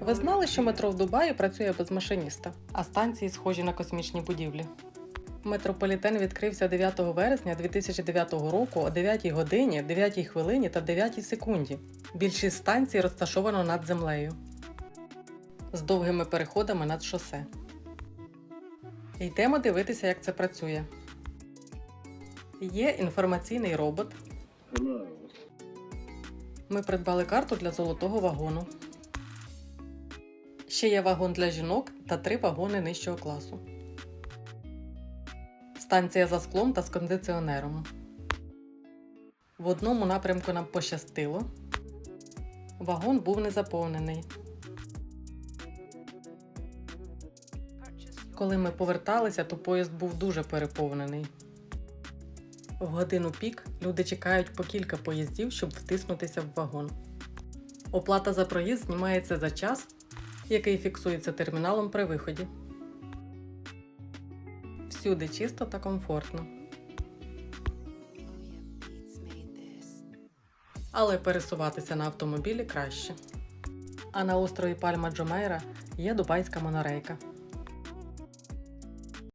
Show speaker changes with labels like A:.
A: Ви знали, що метро в Дубаї працює без машиніста, а станції схожі на космічні будівлі. Метрополітен відкрився 9 вересня 2009 року о 9 годині, 9 хвилині та 9 секунді. Більшість станцій розташовано над землею з довгими переходами над шосе. Йдемо дивитися, як це працює. Є інформаційний робот. Ми придбали карту для золотого вагону. Ще є вагон для жінок та три вагони нижчого класу. Станція за склом та з кондиціонером. В одному напрямку нам пощастило. Вагон був не заповнений. Коли ми поверталися, то поїзд був дуже переповнений. В годину пік люди чекають по кілька поїздів, щоб втиснутися в вагон. Оплата за проїзд знімається за час, який фіксується терміналом при виході. Всюди чисто та комфортно. Але пересуватися на автомобілі краще. А на острові Пальма Джомейра є дубайська монорейка.